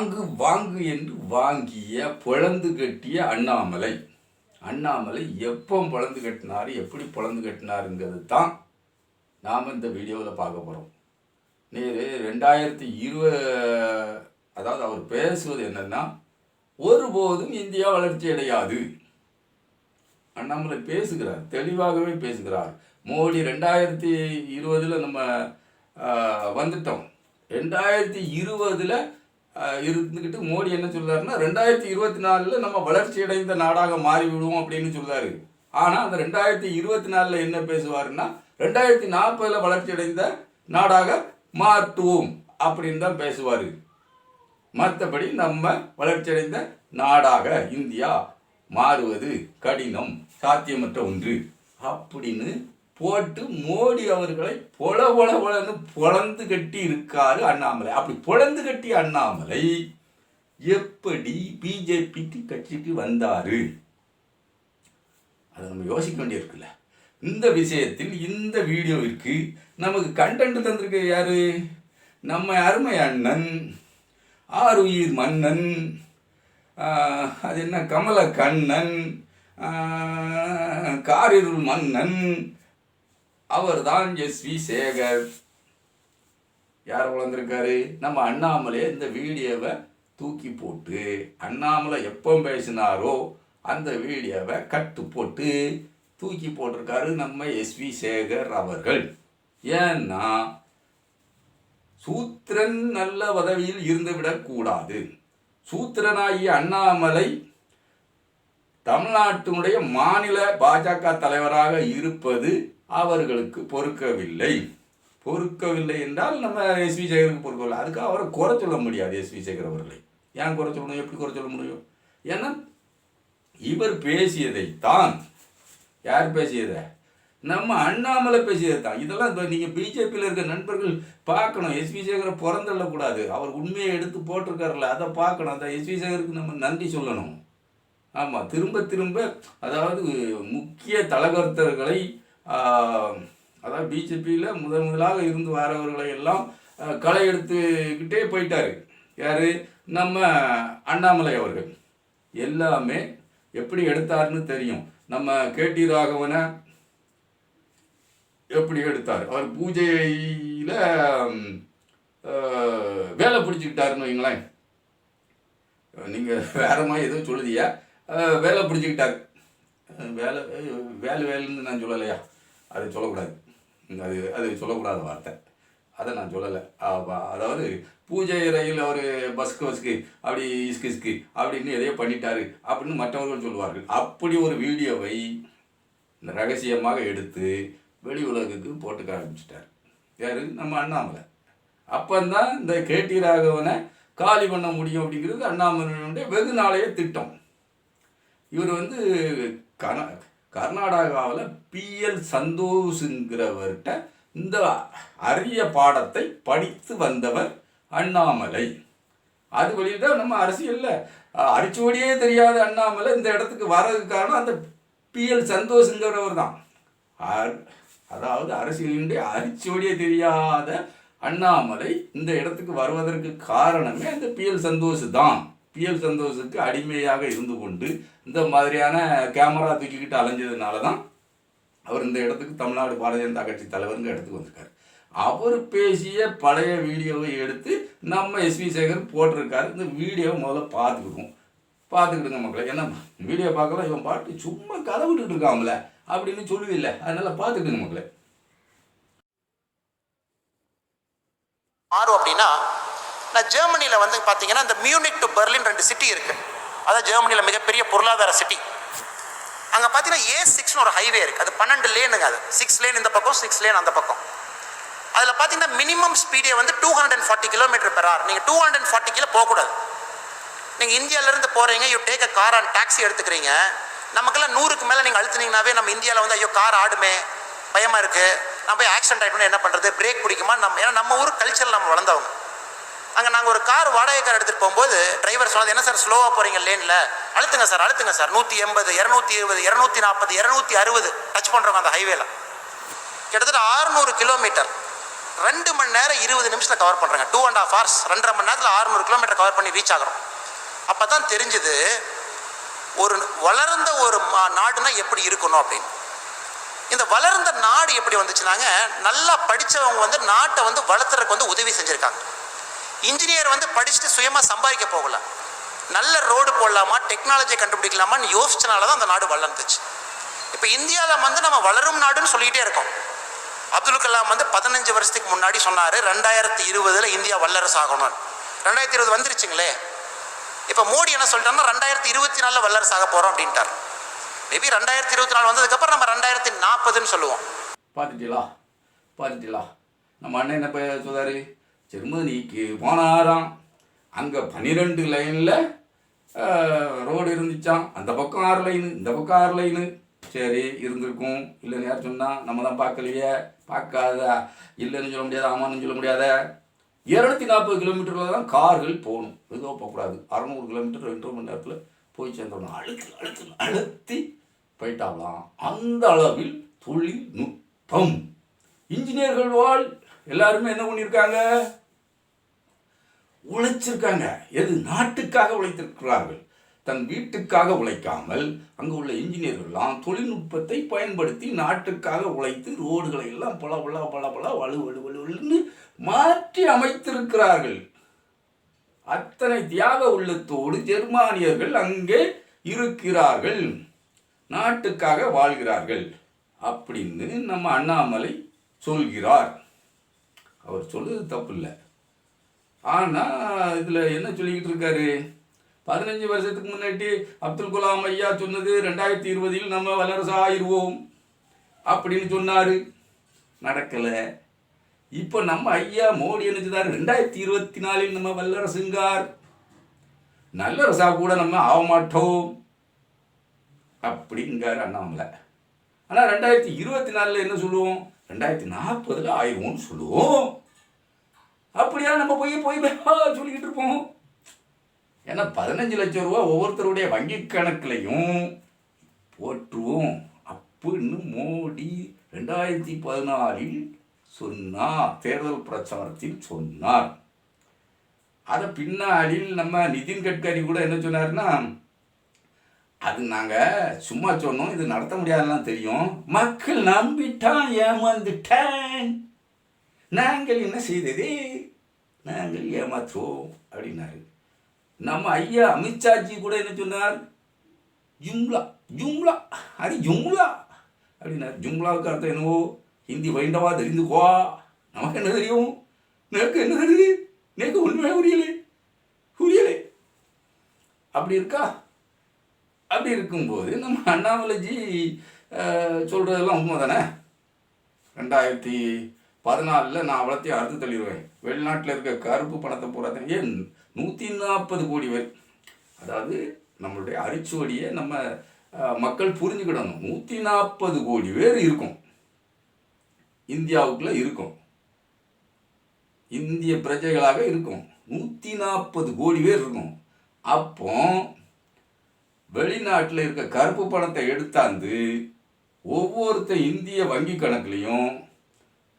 வாங்கு வாங்கு என்று வாங்கிய பொழந்து கட்டிய அண்ணாமலை. அண்ணாமலை எப்போ பொழந்து கட்டினார் எப்படி பிளந்து கட்டினாருங்கிறது தான் நாம் இந்த வீடியோவில் பார்க்க போகிறோம் நேரு ரெண்டாயிரத்தி இருப அதாவது அவர் பேசுவது என்னன்னா ஒருபோதும் இந்தியா வளர்ச்சி அடையாது. அண்ணாமலை பேசுகிறார் தெளிவாகவே பேசுகிறார். மோடி ரெண்டாயிரத்தி இருபதில் நம்ம வந்துட்டோம். ரெண்டாயிரத்தி இருபதில் இருந்துக்கிட்டு மோடி என்ன சொல்கிறாருன்னா ரெண்டாயிரத்தி இருபத்தி நாலில் நம்ம வளர்ச்சி அடைந்த நாடாக மாறிவிடுவோம் அப்படின்னு சொல்கிறாரு ஆனால் அந்த ரெண்டாயிரத்தி இருபத்தி நாலில் என்ன பேசுவாருன்னா ரெண்டாயிரத்தி நாற்பதில் வளர்ச்சி அடைந்த நாடாக மாற்றுவோம் அப்படின்னு தான் பேசுவார். மற்றபடி நம்ம வளர்ச்சியடைந்த நாடாக இந்தியா மாறுவது கடினம் சாத்தியமற்ற ஒன்று. அப்படின்னு போட்டு மோடி அவர்களை பொல பொல பொலன்னு பொழந்து கட்டி இருக்காரு அண்ணாமலை. அப்படி பொழந்து கட்டி அண்ணாமலை எப்படி பிஜேபிக்கு கட்சிக்கு வந்தாரு? அதை நம்ம யோசிக்க வேண்டியிருக்குல்ல இந்த விஷயத்தில் இந்த வீடியோவிற்கு நமக்கு கண்டென்ட் தந்திருக்க யாரு? நம்ம அருமை அண்ணன் ஆருயிர் மன்னன் அது என்ன? கமல கண்ணன் காரிருள் மன்னன் அவர்தான் எஸ் வி சேகர். யார் வளர்ந்துருக்காரு? நம்ம அண்ணாமலே இந்த வீடியோவை தூக்கி போட்டு அண்ணாமலை எப்போ பேசினாரோ அந்த வீடியோவை கட்டு போட்டு தூக்கி போட்டிருக்காரு நம்ம எஸ்வி சேகர் அவர்கள். ஏன்னா சூத்திரன் நல்ல உதவியில் இருந்துவிடக்கூடாது சூத்திரனாகிய அண்ணாமலை தமிழ்நாட்டினுடைய மாநில பாஜக தலைவராக இருப்பது அவர்களுக்கு பொறுக்கவில்லை. பொறுக்கவில்லை என்றால் நம்ம எஸ்வி சேகருக்கு பொறுக்கவில்லை. அதுக்கு அவரை குறை சொல்ல முடியாது எஸ்வி சேகர் அவர்களை. ஏன் குறை சொல்லணும் எப்படி குறை சொல்ல முடியும்? ஏன்னா இவர் பேசியதைத்தான் யார் பேசியதை? நம்ம அண்ணாமலை பேசியதை தான் இதெல்லாம் இப்போ நீங்கள் பிஜேபியில் இருக்க நண்பர்கள் பார்க்கணும். S we சேகரை பிறந்தள்ளக்கூடாது. அவர் உண்மையை எடுத்து போட்டிருக்காருல்ல அதை பார்க்கணும். அந்த எஸ்வி சேகருக்கு நம்ம நன்றி சொல்லணும். ஆமாம் திரும்ப திரும்ப அதாவது முக்கிய தலகர்த்தர்களை அதாவது பிஜேபியில் முதன் முதலாக இருந்து வரவர்களை எல்லாம் களை எடுத்துக்கிட்டே போயிட்டாரு. யார்? நம்ம அண்ணாமலை அவர்கள். எல்லாமே எப்படி எடுத்தாருன்னு தெரியும். நம்ம கேடி ராகவனை எப்படி எடுத்தார்? அவர் பூஜையில் வேலை பிடிச்சிக்கிட்டாருன்னு வைங்களேன். நீங்கள் வேற மாதிரி எதுவும் சொல்லுதியா? வேலை பிடிச்சிக்கிட்டார். வேலை வேலை வேலைன்னு நான் சொல்லலையா? அது சொல்லக்கூடாது. அது அது சொல்லக்கூடாத வார்த்தை. அதை நான் சொல்லலை. அதாவது பூஜை ரயில் அவர் பஸ்க்கு பஸ்க்கு அப்படி இஸ்கு இஸ்கு அப்படின்னு எதையோ பண்ணிட்டாரு அப்படின்னு மற்றவர்கள் சொல்லுவார்கள். அப்படி ஒரு வீடியோவை ரகசியமாக எடுத்து வெளி உலகுக்கு போட்டுக்க ஆரம்பிச்சிட்டார். யார்? நம்ம அண்ணாமலை. அப்போந்தான் இந்த கேடி ராகவனை காலி பண்ண முடியும் அப்படிங்கிறது அண்ணாமலையினுடைய வெகு நாளைய திட்டம். இவர் வந்து கன கர்நாடகாவில் பிஎல் சந்தோஷுங்கிறவர்கிட்ட இந்த அரிய பாடத்தை படித்து வந்தவர் அண்ணாமலை. அது வழியில் தான் நம்ம அரசியலில் அரிச்சோடியே தெரியாத அண்ணாமலை இந்த இடத்துக்கு வர்றதுக்கு காரணம் அந்த பிஎல் சந்தோஷங்கிறவர் தான். அதாவது அரசியலினுடைய அரிச்சோடியே தெரியாத அண்ணாமலை இந்த இடத்துக்கு வருவதற்கு காரணமே அந்த பிஎல் சந்தோஷ் தான். பிஎல் சந்தோஷுக்கு அடிமையாக இருந்து கொண்டு இந்த மாதிரியான கேமரா தூக்கிக்கிட்டு அலைஞ்சதுனால தான் அவர் இந்த இடத்துக்கு தமிழ்நாடு பாரதிய ஜனதா கட்சி தலைவருங்க இடத்துக்கு வந்திருக்காரு. அவர் பேசிய பழைய வீடியோவை எடுத்து நம்ம எஸ்வி சேகர் போட்டிருக்காரு. இந்த வீடியோவை முதல்ல பார்த்துக்கிடுவோம். பார்த்துக்கிடுங்க மக்களை ஏன்னா வீடியோ பார்க்கலாம் இவன் பாட்டு சும்மா கதை விட்டுட்டு இருக்காமல அப்படின்னு சொல்லுவில்லை அதனால பார்த்துக்கிடுங்க மக்களை. மாறும் அப்படின்னா நான் ஜெர்மனியில் வந்து பார்த்தீங்கன்னா இந்த மியூனிக் டு பெர்லின் ரெண்டு சிட்டி இருக்குது அதான் ஜெர்மனியில் மிகப்பெரிய பொருளாதார சிட்டி அங்கே பார்த்தீங்கன்னா ஏ சிக்ஸ்னு ஒரு ஹைவே இருக்குது அது பன்னெண்டு லேனுங்க அது. சிக்ஸ் லேன் இந்த பக்கம் சிக்ஸ் லேன் அந்த பக்கம். அதில் பார்த்தீங்கன்னா மினிமம் ஸ்பீடே வந்து two hundred and forty kilometre per hour நீங்கள் two hundred and forty kilo போகக்கூடாது நீங்கள் இந்தியாவிலேருந்து போகிறீங்க you take a car and taxi எடுத்துக்கிறீங்க. நமக்கெல்லாம் நூறுக்கு மேலே நீங்கள் அழுத்துனீங்கனாவே நம்ம இந்தியாவில் வந்து ஐயோ கார் ஆடுமே பயமாக இருக்குது நம்ம போய் ஆக்சிடென்ட் ஆகிட்டோம்னா என்ன பண்ணுறது பிரேக் பிடிக்குமா? நம்ம ஏன்னா நம்ம ஊர் கல்ச்சரில் நம்ம வளர்ந்தவங்க. அங்கே நாங்கள் ஒரு கார் வாடகை கார் எடுத்துகிட்டு போகும்போது டிரைவர் சொன்னது என்ன சார் ஸ்லோவாக போகிறீங்க லேனில் அழுத்துங்க சார் அழுத்துங்க சார் நூற்றி எண்பது இரநூத்தி இருபது இரநூத்தி நாற்பது இரநூத்தி அறுபது டச் பண்ணுறவங்க அந்த ஹைவேல கிட்டத்தட்ட 600 கிலோமீட்டர் ரெண்டு மணி நேரம் இருபது நிமிஷத்தில் கவர் பண்ணுறாங்க டூ அண்ட் ஆஃப் ஹவர்ஸ் ரெண்டரை மணி நேரத்தில் ஆறுநூறு கிலோமீட்டர் கவர் பண்ணி ரீச் ஆகிறோம். அப்போ தான் தெரிஞ்சுது ஒரு வளர்ந்த ஒரு மா- நாடுனா எப்படி இருக்கணும் அப்படின்னு. இந்த வளர்ந்த நாடு எப்படி வந்துச்சுனாங்க நல்லா படித்தவங்க வந்து நாட்டை வந்து வளர்த்துறதுக்கு வந்து உதவி செஞ்சுருக்காங்க. இன்ஜினியர் வந்து படிச்சுட்டு சுயமாக சம்பாதிக்க போகல. நல்ல ரோடு போடலாமா டெக்னாலஜியை கண்டுபிடிக்கலாமான்னு யோசிச்சனால தான் அந்த நாடு வளர்ந்துச்சு. இப்போ இந்தியாவில் வந்து நம்ம வளரும் நாடுன்னு சொல்லிக்கிட்டே இருக்கோம். அப்துல் கலாம் வந்து பதினஞ்சு வருஷத்துக்கு முன்னாடி சொன்னார் ரெண்டாயிரத்தி இருபதுல இந்தியா வல்லரசு ஆகணும்னு. ரெண்டாயிரத்தி இருபது வந்துருச்சுங்களே. இப்போ மோடி என்ன சொல்லிட்டாருன்னா ரெண்டாயிரத்தி இருபத்தி நாலில் வல்லரசு ஆக போகிறோம் அப்படின்ட்டார். மேபி ரெண்டாயிரத்தி இருபத்தி நாலு வந்ததுக்கப்புறம் நம்ம ரெண்டாயிரத்தி நாற்பதுன்னு சொல்லுவோம். பார்த்துட்டீங்களா பார்த்துட்டீங்களா நம்ம அண்ணன் என்ன சொல்றாரு? ஜெர்மனிக்கு போனாராம். அங்கே பன்னிரெண்டு லைனில் ரோடு இருந்துச்சான் அந்த பக்கம் ஆறு லைனு இந்த பக்கம் ஆறு லைனு. சரி இருந்திருக்கும். இல்லைன்னு யார் சொன்னால் நம்ம தான் பார்க்கலையே. பார்க்காத. இல்லைன்னு சொல்ல முடியாது ஆமான்னு சொல்ல முடியாத. இரநூத்தி நாற்பது கிலோமீட்டரில் தான் கார்கள் போகணும். எதுவும் போகக்கூடாது அறநூறு கிலோமீட்டர் ரெண்டு மணி நேரத்தில் போய் சேர்ந்தோம் அழுத்து அழுத்து அழுத்தி போயிட்டாங்களாம். அந்த அளவில் தொழில்நுட்பம் இன்ஜினியர்கள் வாழ் எல்லாருமே என்ன பண்ணியிருக்காங்க? உழைச்சிருக்காங்க. எது? நாட்டுக்காக உழைத்திருக்கிறார்கள். தன் வீட்டுக்காக உழைக்காமல் அங்கு உள்ள இன்ஜினியர்கள்லாம் தொழில்நுட்பத்தை பயன்படுத்தி நாட்டுக்காக உழைத்து ரோடுகளை எல்லாம் பல பல பல பல வலு வலு வலுன்னு மாற்றி அமைத்திருக்கிறார்கள். அத்தனை தியாக உள்ளத்தோடு ஜெர்மானியர்கள் அங்கே இருக்கிறார்கள். நாட்டுக்காக வாழ்கிறார்கள். அப்படின்னு நம்ம அண்ணாமலை சொல்கிறார். அவர் சொல்லுறது தப்பு இல்லை ஆனால் இதில் என்ன சொல்லிக்கிட்டு இருக்காரு? பதினஞ்சு வருஷத்துக்கு முன்னாடி அப்துல் கலாம் ஐயா சொன்னது ரெண்டாயிரத்தி இருபதில் நம்ம வல்லரசு ஆயிடுவோம் அப்படின்னு சொன்னார். நடக்கலை. இப்போ நம்ம ஐயா மோடி என்ன செய்தார் ரெண்டாயிரத்தி இருபத்தி நாலில் நம்ம வல்லரசுங்கார். நல்லரசா கூட நம்ம ஆக மாட்டோம் அப்படிங்கார் அண்ணாமலை. ஆனால் ரெண்டாயிரத்தி இருபத்தி நாலில் என்ன சொல்லுவோம்? ரெண்டாயிரத்தி நாற்பதில் ஆயிடுவோம்னு சொல்லுவோம். அப்படியா நம்ம போய் போய் போய் சொல்லிக்கிட்டு இருப்போம். ஏன்னா பதினஞ்சு லட்சம் ரூபா ஒவ்வொருத்தருடைய வங்கி கணக்குலையும் போற்றுவோம். அப்படின்னு மோடி ரெண்டாயிரத்தி பதினாலில் சொன்னார். தேர்தல் பிரச்சாரத்தில் சொன்னார். அதை பின்னாளில் நம்ம நிதின் கட்கரி கூட என்ன சொன்னார்னா அது நாங்கள் சும்மா சொன்னோம் இது நடத்த முடியாதுலாம் தெரியும். மக்கள் நம்பிட்டான் ஏமாந்துட்டேன். நாங்கள் என்ன செய்தது? நாங்கள் ஏமாற்றுவோம் அப்படின்னாரு. நம்ம ஐயா அமித்ஷாஜி கூட என்ன சொன்னார்? ஜும்லா ஜும்லா அது ஜும்லா அப்படின்னார். ஜும்லாவுக்கு அர்த்தம் என்னவோ? ஹிந்தி வைண்டவா தெரிந்துக்கோ நமக்கு என்ன தெரியும்? எனக்கு என்ன தெரியுது? எனக்கு ஒன்றுமே புரியலை புரியலை. அப்படி இருக்கா? அப்படி இருக்கும்போது நம்ம அண்ணாமலைஜி சொல்கிறதெல்லாம் உண்மை தானே ரெண்டாயிரத்தி பதினாலில் நான் அவ்வளோத்தையும் அறுத்து தள்ளிடுவேன். வெளிநாட்டில் இருக்க கருப்பு பணத்தை பூராத்தையும் நூற்றி நாற்பது கோடி பேர்? அதாவது நம்மளுடைய அரிச்சுவடியை நம்ம மக்கள் புரிஞ்சுக்கிடணும். நூற்றி நாற்பது கோடி பேர் இருக்கும். இந்தியாவுக்குள்ளே இருக்கும். இந்திய பிரஜைகளாக இருக்கும். நூற்றி நாற்பது கோடி பேர் இருக்கும். அப்போ வெளிநாட்டில் இருக்க கருப்பு பணத்தை எடுத்தாந்து ஒவ்வொருத்த இந்திய வங்கி கணக்குலையும்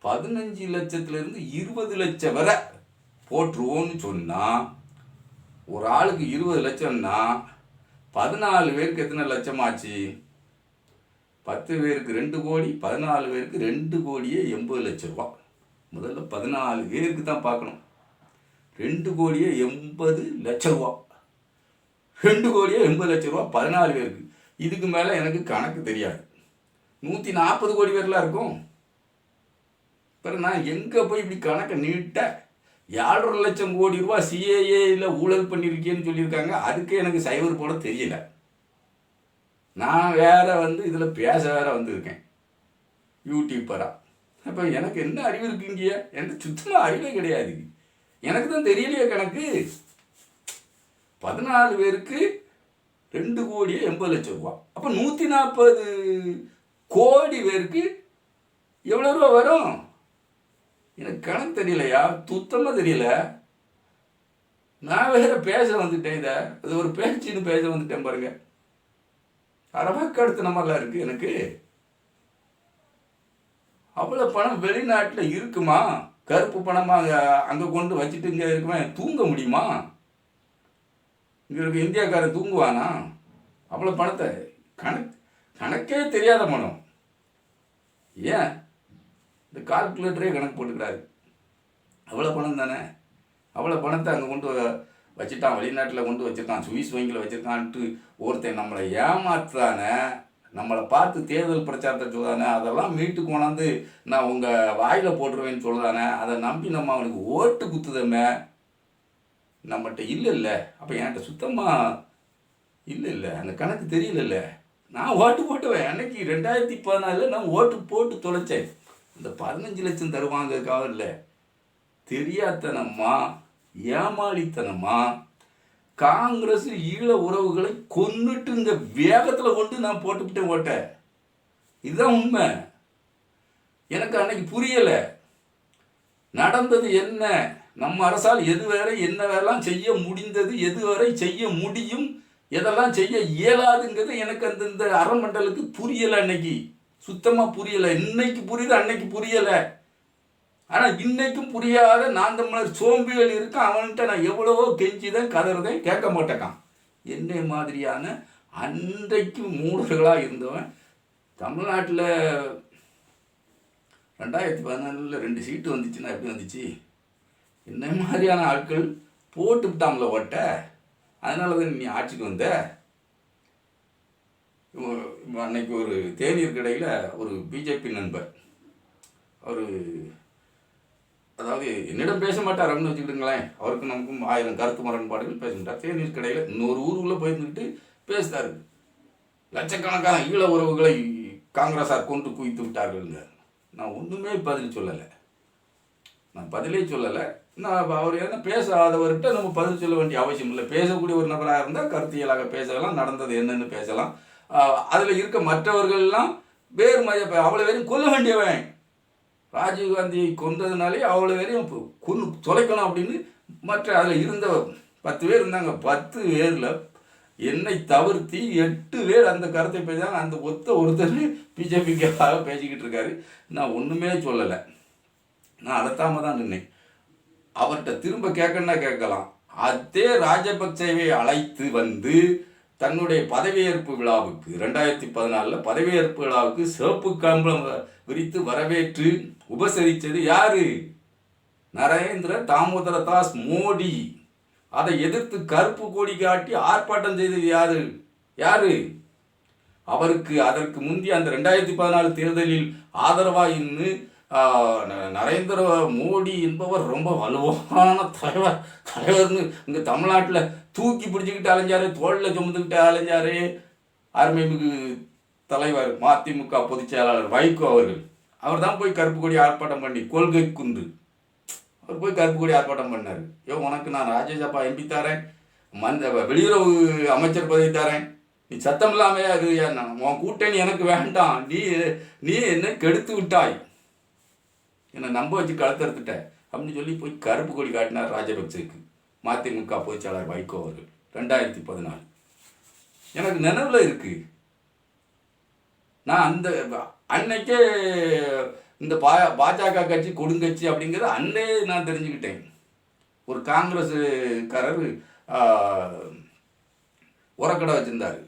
பதினஞ்சு லட்சத்திலிருந்து இருபது லட்சம் வரை போட்டுருவோன்னு சொன்னால் ஒரு ஆளுக்கு இருபது லட்சம்னா பதினாலு பேருக்கு எத்தனை லட்சம் ஆச்சு பத்து பேருக்கு ரெண்டு கோடி பதினாலு பேருக்கு ரெண்டு கோடியே எண்பது லட்ச ரூபா. முதல்ல பதினாலு பேருக்கு தான் பார்க்கணும். ரெண்டு கோடியே எண்பது லட்ச ரூபா. ரெண்டு கோடியே எண்பது லட்ச ரூபா பதினாலு பேருக்கு. இதுக்கு மேலே எனக்கு கணக்கு தெரியாது. நூற்றி நாற்பது கோடி பேர்லாம் இருக்கும். பிறகு நான் எங்கே போய் இப்படி கணக்கை நீட்டேன் ஏழரை லட்சம் கோடி ரூபா சிஏஏயில் ஊழல் பண்ணியிருக்கேன்னு சொல்லியிருக்காங்க. அதுக்கு எனக்கு சைபர் போட தெரியல. நான் வேற வந்து இதில் பேச வேற வந்திருக்கேன். யூடியூப்பராக அப்போ எனக்கு என்ன அறிவு இருக்குங்க எனக்கு சுத்தமாக அறிவே கிடையாது. எனக்கு தான் தெரியலையே கணக்கு. பதினாலு பேருக்கு ரெண்டு கோடியே எண்பது லட்சம் ரூபா. அப்போ நூற்றி நாற்பது கோடி பேருக்கு எவ்வளோ ரூபா வரும்? எனக்கு கணக்கு தெரியலையா? துத்தமாக தெரியல. நான் வேற பேச வந்துட்டேன் இதை. அது ஒரு பேச்சுன்னு பேச வந்துட்டேன் பாருங்க. அரபாக்கு அடுத்த நம்மளாம் இருக்கு எனக்கு. அவ்வளோ பணம் வெளிநாட்டில் இருக்குமா? கருப்பு பணமாக அங்கே கொண்டு வச்சுட்டு இங்கே இருக்கவன் தூங்க முடியுமா? இங்கே இருக்க இந்தியாக்காரன் தூங்குவானா? அவ்வளோ பணத்தை கணக்கு கணக்கே தெரியாத பணம். ஏன்? இந்த கால்குலேட்டரே கணக்கு போட்டுக்கிறாரு. அவ்வளோ பணம் தானே? அவ்வளோ பணத்தை அங்கே கொண்டு வ- வச்சுட்டான் வெளிநாட்டில் கொண்டு வச்சுருக்கான் சுவிஸ் வங்கியில் வச்சுருக்கான்ட்டு ஒருத்தன் நம்மளை ஏமாத்தானே நம்மளை பார்த்து தேர்தல் பிரச்சாரத்தை சொல்கிறானே அதெல்லாம் மீட்டு கொண்டாந்து நான் உங்கள் வாயில் போட்டுருவேன்னு சொல்கிறானே அதை நம்பி நம்ம அவனுக்கு ஓட்டு குத்துதமே? நம்மகிட்ட இல்லை இல்லை. அப்போ என்கிட்ட சுத்தமாக இல்லை இல்லை. அந்த கணக்கு தெரியலல்ல நான் ஓட்டு போட்டுவேன். அன்னைக்கு ரெண்டாயிரத்தி பதினாலில் நான் ஓட்டு போட்டு தொலைச்சேன். இந்த பதினஞ்சு லட்சம் தருவாங்கக்காக இல்லை. தெரியாத்தனமா ஏமாளித்தனமா காங்கிரஸ் ஈழ உறவுகளை கொன்னுட்டு இந்த வேகத்தில் கொண்டு நான் போட்டுவிட்டேன் ஓட்ட. இதுதான் உண்மை. எனக்கு அன்னைக்கு புரியலை. நடந்தது என்ன? நம்ம அரசால் எது வேற என்ன வேலாம் செய்ய முடிந்தது எது வரை செய்ய முடியும் எதெல்லாம் செய்ய இயலாதுங்கிறது எனக்கு அந்த இந்த அறமண்டலுக்கு புரியலை அன்னைக்கு. சுத்தமாக புரியலை. இன்னைக்கு புரியுது அன்னைக்கு புரியலை. ஆனால் இன்னைக்கும் புரியாத நான் தமிழர் சோம்பிகள் இருக்க அவன்கிட்ட நான் எவ்வளவோ கெஞ்சிதான் கதறதை கேட்க மாட்டேக்கான். என்னை மாதிரியான அன்றைக்கு மூடர்களாக இருந்தவன் தமிழ்நாட்டில் ரெண்டாயிரத்தி பதினாலில் ரெண்டு சீட்டு வந்துச்சுன்னா எப்படி வந்துச்சு? என்ன மாதிரியான ஆட்கள் போட்டு விட்டாங்களோ ஓட்ட. அதனால தான் நீ ஆட்சிக்கு வந்த? அன்னைக்கு ஒரு தேநீர் கடையில் ஒரு பிஜேபி நண்பர். அவர் அதாவது என்னிடம் பேச மாட்டார் வச்சுக்கிட்டுங்களேன். அவருக்கு நமக்கும் ஆயிரம் கருத்து முரண்பாடுகள் பேச மாட்டார் தேநீர் கடையில் இன்னொரு ஊருக்குள்ளே போயிருந்துக்கிட்டு பேசுகிறார் லட்சக்கணக்கான ஈழ உறவுகளை காங்கிரஸார் கொண்டு குவித்து விட்டார்கள்ங்க. நான் ஒன்றுமே பதில் சொல்லலை. நான் பதிலே சொல்லலை. நான் அவர் என்ன பேசாதவர்கிட்ட நம்ம பதில் சொல்ல வேண்டிய அவசியம் இல்லை. பேசக்கூடிய ஒரு நபராக இருந்தால் கருத்தியலாக பேசலாம் நடந்தது என்னென்னு பேசலாம். அதில் இருக்க மற்றவர்கள்லாம் வேறு மாதிரி அவ்வளோ வரையும் கொல்ல வேண்டியவன். ராஜீவ்காந்தி கொன்றதுனாலே அவ்வளோ பேரையும் இப்போ தொலைக்கணும் அப்படின்னு மற்ற அதில் இருந்த பத்து பேர் இருந்தாங்க. பத்து பேரில் என்னை தவிர்த்தி எட்டு பேர் அந்த கருத்தை பேசாங்க அந்த ஒத்த ஒருத்தர் பிஜேபிக்காக பேசிக்கிட்டு இருக்காரு. நான் ஒன்றுமே சொல்லலை. நான் அழுத்தாம தான் நின்னேன். அவர்கிட்ட திரும்ப கேட்கணுன்னா கேட்கலாம். அதே ராஜபக்சேவை அழைத்து வந்து தன்னுடைய பதவியேற்பு விழாவுக்கு ரெண்டாயிரத்தி பதினாலில் பதவியேற்பு விழாவுக்கு சிவப்பு கம்பளம் விரித்து வரவேற்று உபசரித்தது யாரு? நரேந்திர தாமோதர தாஸ் மோடி. அதை எதிர்த்து கருப்பு கொடி காட்டி ஆர்ப்பாட்டம் செய்தது யாரு? யாரு? அவருக்கு அதற்கு முந்தைய அந்த ரெண்டாயிரத்தி பதினாலு தேர்தலில் ஆதரவாக இன்னு ந- நரேந்திர மோடி என்பவர் ரொம்ப வலுவான தலைவர் தலைவர்னு இங்கே தமிழ்நாட்டில் தூக்கி பிடிச்சிக்கிட்டு அலைஞ்சாரு தோளில் சுமந்துக்கிட்டு அலைஞ்சாரு. அருமைமிகு தலைவர் மதிமுக பொதுச் செயலாளர் வைகோ அவர்கள். அவர் தான் போய் கருப்பு கொடி ஆர்ப்பாட்டம் பண்ணி கொள்கை குந்து அவர் போய் கருப்பு கொடி ஆர்ப்பாட்டம் பண்ணார். ஐயோ உனக்கு நான் ராஜ்யசபா எம்பி தரேன். மந்த வெளியுறவு அமைச்சர் பதவி தரேன். நீ சத்தம் இல்லாமே அது நான் உன் கூட்டணி எனக்கு வேண்டாம். நீ நீ என்ன கெடுத்து விட்டாய். என்னை நம்ப வச்சு கழுத்தறுத்துட்ட அப்படின்னு சொல்லி போய் கருப்பு கொடி காட்டினார் ராஜபக்சேக்கு. மதிமுக பொதுச்செயலாளர் வைகோ அவர்கள் ரெண்டாயிரத்தி பதினாலு. எனக்கு நினைவில் இருக்கு. நான் அந்த அன்னைக்கே இந்த பா பாஜக கட்சி கொடுங்கட்சி அப்படிங்கிறத அன்னே நான் தெரிஞ்சுக்கிட்டேன். ஒரு காங்கிரஸுக்காரர் உரக்கடை வச்சுருந்தாரு.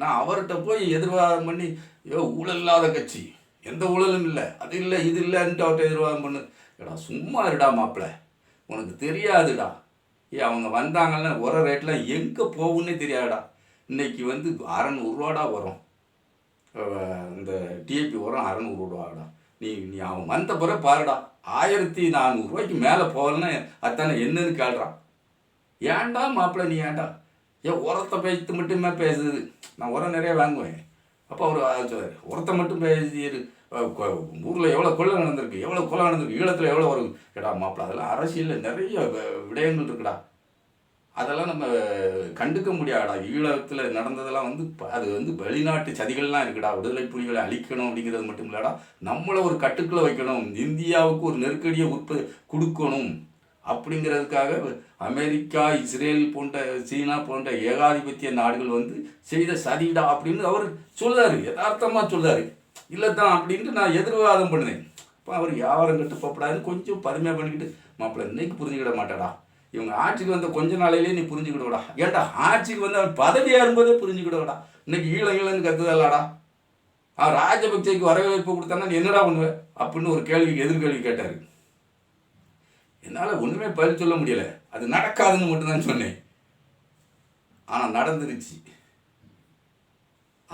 நான் அவர்கிட்ட போய் எதிர்வாதம் பண்ணி ஐயோ ஊழல் இல்லாத கட்சி. எந்த ஊழலும் இல்லை. அது இல்லை இது இல்லைன்ட்டு அவர்கிட்ட எதிர்வாதம் பண்ணு ஏடா சும்மா இருடா மாப்பிள்ள உனக்கு தெரியாதுடா. அவங்க வந்தாங்கன்னா உர ரேட்லாம் எங்கே போகும்னே தெரியாதுடா. இன்றைக்கி வந்து அறநூறுவாடா வரும். இந்த டிஏபி உரம் அறநூறுவாடா. நீ நீ அவன் வந்த பிறகு பாருடா. ஆயிரத்தி நானூறுரூவாய்க்கு மேலே போகலன்னா அத்தானே என்னன்னு கேள்றான் ஏன்டா மாப்பிள்ளை நீ ஏன்டா? ஏன் உரத்தை பேசிட்டு மட்டுமே பேசுது. நான் உரம் நிறைய வாங்குவேன். அப்போ அவர் உரத்தை மட்டும் பேசி ஊரில் எவ்வளோ கொள்ளை நடந்திருக்கு எவ்வளோ கொலை நடந்திருக்கு ஈழத்தில் எவ்வளோ வரும் கேடா மாப்பிள்ளை அதெல்லாம் அரசியலில் நிறைய விடயங்கள் இருக்குடா. அதெல்லாம் நம்ம கண்டுக்க முடியாடா ஈழத்தில் நடந்ததெல்லாம் வந்து ப- அது வந்து வெளிநாட்டு சதிகள்லாம் இருக்குடா. விடுதலை புலிகளை அழிக்கணும் அப்படிங்கிறது மட்டும் இல்லடா. நம்மளை ஒரு கட்டுக்குள்ளே வைக்கணும். இந்தியாவுக்கு ஒரு நெருக்கடியை உற்ப கொடுக்கணும். அப்படிங்கிறதுக்காக அமெரிக்கா இஸ்ரேல் போன்ற சீனா போன்ற ஏகாதிபத்திய நாடுகள் வந்து செய்த சதிடா அப்படின்னு அவர் சொல்றாரு. யதார்த்தமாக சொல்றாரு. இல்லை தான் அப்படின்ட்டு நான் எதிர்வாதம் பண்ணினேன். இப்போ அவர் வியாபாரம் கட்டு போப்படாதுன்னு கொஞ்சம் பதுமையாக பண்ணிக்கிட்டு மாப்பிள்ளை இன்னைக்கு புரிஞ்சுக்கிட மாட்டாடா. இவங்க ஆட்சிக்கு வந்த கொஞ்ச நாளையிலே நீ புரிஞ்சுக்கிடுவடா. ஏன்டா ஆட்சிக்கு வந்து அவன் பதவியாக இருக்கும்போதே புரிஞ்சுக்கிடுவடா. இன்னைக்கு ஈழ ஈழன்னு கத்துதல்லாடா அவன் ராஜபக்சேக்கு வரவேற்பு கொடுத்தானா நீ என்னடா பண்ணுவேன் அப்படின்னு ஒரு கேள்விக்கு எதிர்கேள்வி கேட்டார். என்னால் ஒன்றுமே பதில் சொல்ல முடியலை. அது நடக்காதுன்னு மட்டும்தான் சொன்னேன். ஆனால் நடந்துருச்சு.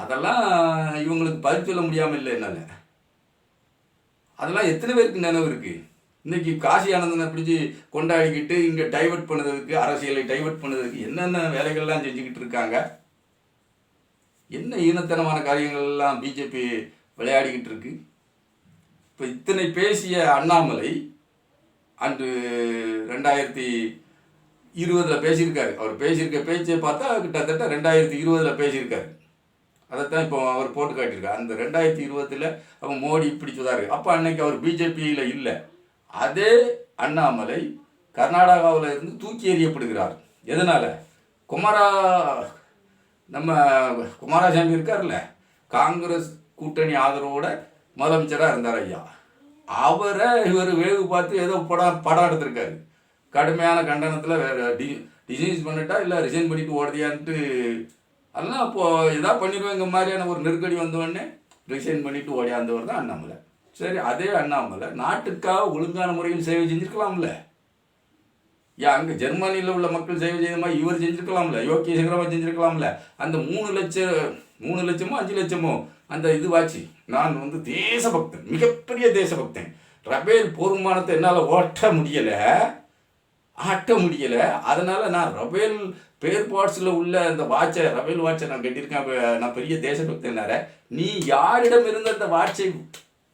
அதெல்லாம் இவங்களுக்கு பதில் சொல்ல முடியாமல் இல்லை என்னால். அதெல்லாம் எத்தனை பேருக்கு நினைவு இருக்குது இன்னைக்கு காசி ஆனந்தனை பிடிச்சி கொண்டாடிக்கிட்டு இங்கே டைவெர்ட் பண்ணதுக்கு அரசியலை டைவெர்ட் பண்ணதுக்கு என்னென்ன வேலைகள்லாம் செஞ்சுக்கிட்டு இருக்காங்க? என்ன ஈனத்தனமான காரியங்கள்லாம் பிஜேபி விளையாடிக்கிட்டு இருக்கு? இப்போ இத்தனை பேசிய அண்ணாமலை அன்று ரெண்டாயிரத்தி இருபதில் பேசியிருக்காரு. அவர் பேசியிருக்க பேச்சை பார்த்தா கிட்டத்தட்ட ரெண்டாயிரத்தி இருபதில் பேசியிருக்காரு. அதைத்தான் இப்போ அவர் போட்டு காட்டியிருக்காரு. அந்த ரெண்டாயிரத்தி இருபத்தில் அவன் மோடி பிடிச்சதாரு அப்போ அன்னைக்கு அவர் பிஜேபியில் இல்லை. அதே அண்ணாமலை கர்நாடகாவில் இருந்து தூக்கி எறியப்படுகிறார். எதனால்? குமாரா நம்ம குமாரசாமி இருக்கார்ல. காங்கிரஸ் கூட்டணி ஆதரவோட முதலமைச்சராக இருந்தார் ஐயா. அவரை இவர் வேவு பார்த்து ஏதோ படம் படம் எடுத்திருக்காரு. கடுமையான கண்டனத்தில் வேறு டி டிசைன்ஸ் பண்ணிட்டா இல்லை ரிசைன் பண்ணிட்டு ஓடுதியான்ட்டு அதெல்லாம் அப்போது எதா பண்ணிடுவேங்க மாதிரியான ஒரு நெருக்கடி வந்தோடனே ரிசைன் பண்ணிட்டு ஓடியாந்தவர் தான் அண்ணாமலை. சரி அதே அண்ணாமலை நாட்டுக்காக ஒழுங்கான முறையில் சேவை செஞ்சுருக்கலாம்ல. ஏன் அங்கே ஜெர்மனியில் உள்ள மக்கள் சேவை செய்த மாதிரி இவர் செஞ்சுருக்கலாம்ல யோக்கிய சிகரமாக செஞ்சுருக்கலாம்ல. அந்த மூணு லட்சம் மூணு லட்சமோ அஞ்சு லட்சமோ அந்த இதுவாச்சு. நான் வந்து தேசபக்தன் மிகப்பெரிய தேசபக்தன். ரபேல் போர்மானத்தை என்னால் ஓட்ட முடியலை. ஆட்ட முடியலை. அதனால் நான் ரபேல் பேர் பார்ட்ஸில் உள்ள அந்த வாட்சை ரபேல் வாட்சை நான் கட்டியிருக்கேன். நான் பெரிய தேசபக்தனார நீ யாரிடம் இருந்து அந்த வாட்சை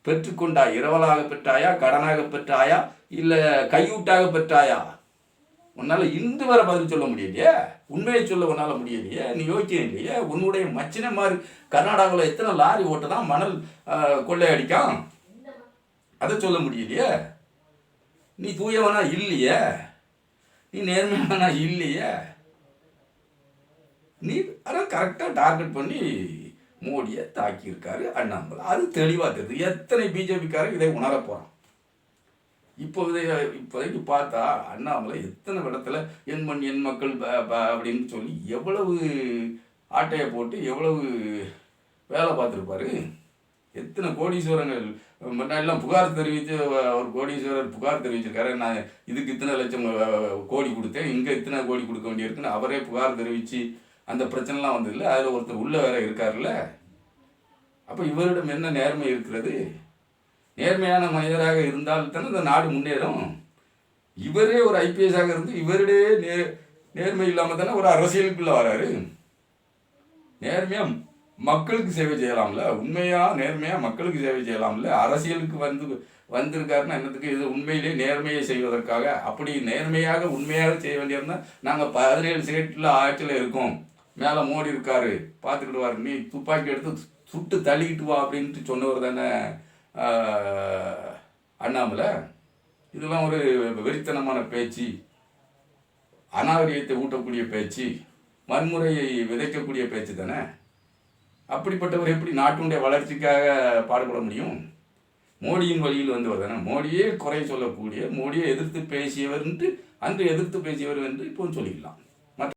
பெற்றுக்கொண்டாய் இரவலாக பெற்றாயா? கடனாக பெற்றாயா? இல்லை கையூட்டாக பெற்றாயா? உன்னால் இன்று வர பதில் சொல்ல முடியலையே? உண்மையை சொல்ல உன்னால் முடியலையே? நீ யோக்கியம் இல்லையே உன்னுடைய மச்சின மாதிரி கர்நாடகாவில் எத்தனை லாரி ஓட்டதான் மணல் கொள்ளையடிக்கான்? அதை சொல்ல முடியலையே? நீ தூயவனா இல்லையே? நீ நேர்மையானா இல்லையே. நீ அதான் கரெக்டாக டார்கெட் பண்ணி மோடியை தாக்கியிருக்காரு அண்ணாமலை. அது தெளிவாக தெரியுது. எத்தனை பிஜேபிக்காரன் இதை உணர போகிறான் இப்போ இதை இப்போதைக்கு பார்த்தா அண்ணாமலை எத்தனை இடத்துல என் மண் என் மக்கள் ப- ப- அப்படின்னு சொல்லி எவ்வளவு ஆட்டையை போட்டு எவ்வளவு வேலை பார்த்துருப்பாரு? எத்தனை கோடீஸ்வரங்கள்? முன்னாடிலாம் புகார் தெரிவித்து ஒரு கோடீஸ்வரர் புகார் தெரிவிச்சிருக்காரு. நான் இதுக்கு இத்தனை லட்சம் கோடி கொடுத்தேன். இங்கே இத்தனை கோடி கொடுக்க வேண்டியிருக்குன்னு அவரே புகார் தெரிவித்து அந்த பிரச்சனைலாம் வந்ததில்ல அதில் ஒருத்தர் உள்ள வேற இருக்கார்ல அப்போ இவரிடம் என்ன நேர்மை இருக்கிறது? நேர்மையான மனிதராக இருந்தால் தானே இந்த நாடு முன்னேறும். இவரே ஒரு ஐபிஎஸ்ஸாக இருந்து இவருடைய நே நேர்மை இல்லாமல் தானே ஒரு அரசியலுக்குள்ளே வராரு. நேர்மையாக மக்களுக்கு சேவை செய்யலாம்ல? உண்மையாக நேர்மையாக மக்களுக்கு சேவை செய்யலாம்ல? அரசியலுக்கு வந்து வந்திருக்காருன்னா என்னத்துக்கு? இது உண்மையிலே நேர்மையை செய்வதற்காக. அப்படி நேர்மையாக உண்மையாக செய்ய வேண்டியிருந்தால் நாங்கள் பதினேழு சீட்டில் ஆட்சியில் இருக்கோம். மேலே மோடி இருக்காரு. பார்த்துக்கிடுவார். நீ துப்பாக்கி எடுத்து சுட்டு தள்ளிக்கிட்டு வா அப்படின்ட்டு சொன்னவர் தானே அண்ணாமலை? இதெல்லாம் ஒரு வெறித்தனமான பேச்சு. அநாகரிகத்தை ஊட்டக்கூடிய பேச்சு. வன்முறையை விதைக்கக்கூடிய பேச்சு தானே? அப்படிப்பட்டவர் எப்படி நாட்டினுடைய வளர்ச்சிக்காக பாடுபட முடியும்? மோடியின் வழியில் வந்தவர் தானே மோடியே குறை சொல்லக்கூடிய மோடியை எதிர்த்து பேசியவர் என்று அன்று எதிர்த்து பேசியவர் என்று இப்போ சொல்லிக்கலாம்